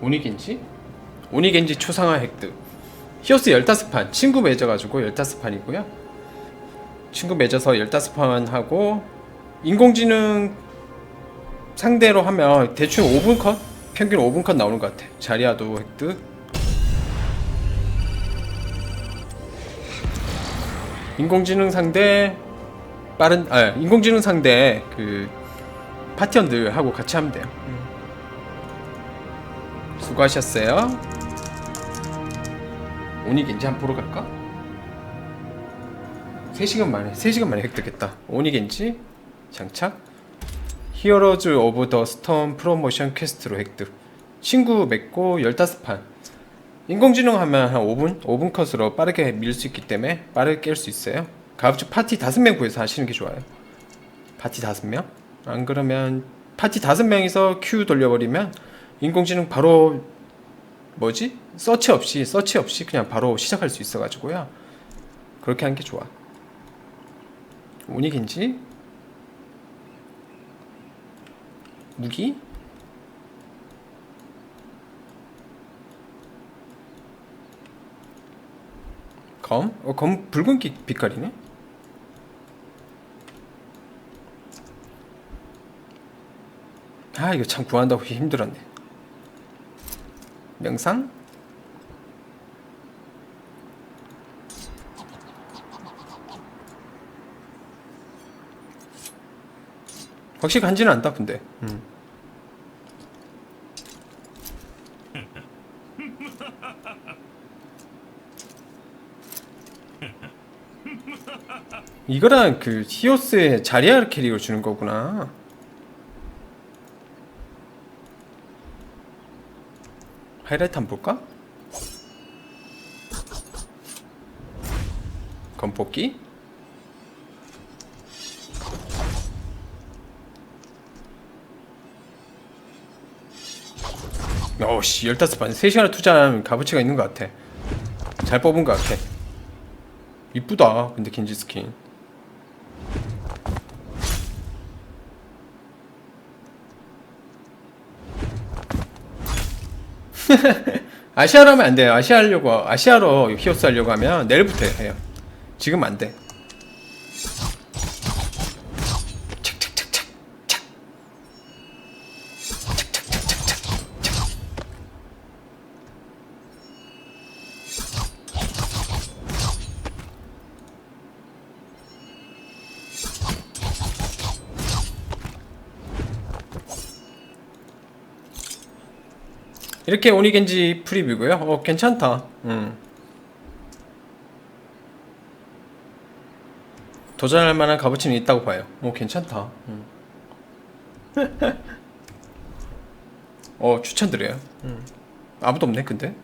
오니겐지? 오니겐지 초상화 획득 히오스 15판 친구 맺어가지고 15판이고요 친구 맺어서 15판 하고 인공지능 상대로 하면 대충 5분 컷? 평균 5분 컷 나오는 것 같아 자리아도 획득 인공지능 상대 빠른 아 인공지능 상대 그 파티원들하고 같이 하면 돼요. 수고하셨어요. 오니겐지 한번 보러 갈까? 3시간 만에 3시간 만에 획득했다. 오니겐지 장착 히어로즈 오브 더 스톰 프로모션 퀘스트로 획득 친구 맺고 15판 인공지능 하면 한 5분? 5분 컷으로 빠르게 밀 수 있기 때문에 빠르게 깰 수 있어요. 가급적 파티 5명 구해서 하시는 게 좋아요. 파티 5명? 안 그러면 파티 5명이서 큐 돌려버리면 인공지능 바로 뭐지? 서치 없이 서치 없이 그냥 바로 시작할 수 있어가지고요. 그렇게 하는 게 좋아. 오니겐지 무기? 검? 어, 검 붉은 기- 빛깔이네? 아 이거 참 구한다고 힘들었네 명상? 확실히 간지는 않다 근데 음. 이거랑 그 히오스의 자리아 캐릭을 주는 거구나 하이라이트 한번 볼까? 건뽑기? 어씨 15판 3시간을 투자하면 값어치가 있는 것 같아. 잘 뽑은 것 같아. 이쁘다 근데 겐지 스킨 아시아로 하면 안 돼요. 아시아 하려고 아시아로 히오스 하려고 하면 내일부터 해요. 지금 안 돼 착착착착 착 착착착착착 이렇게 오니겐지 프리뷰고요. 어 괜찮다. 음. 도전할 만한 값어치는 있다고 봐요. 어 괜찮다. 음. 어 추천드려요. 음. 아무도 없네 근데.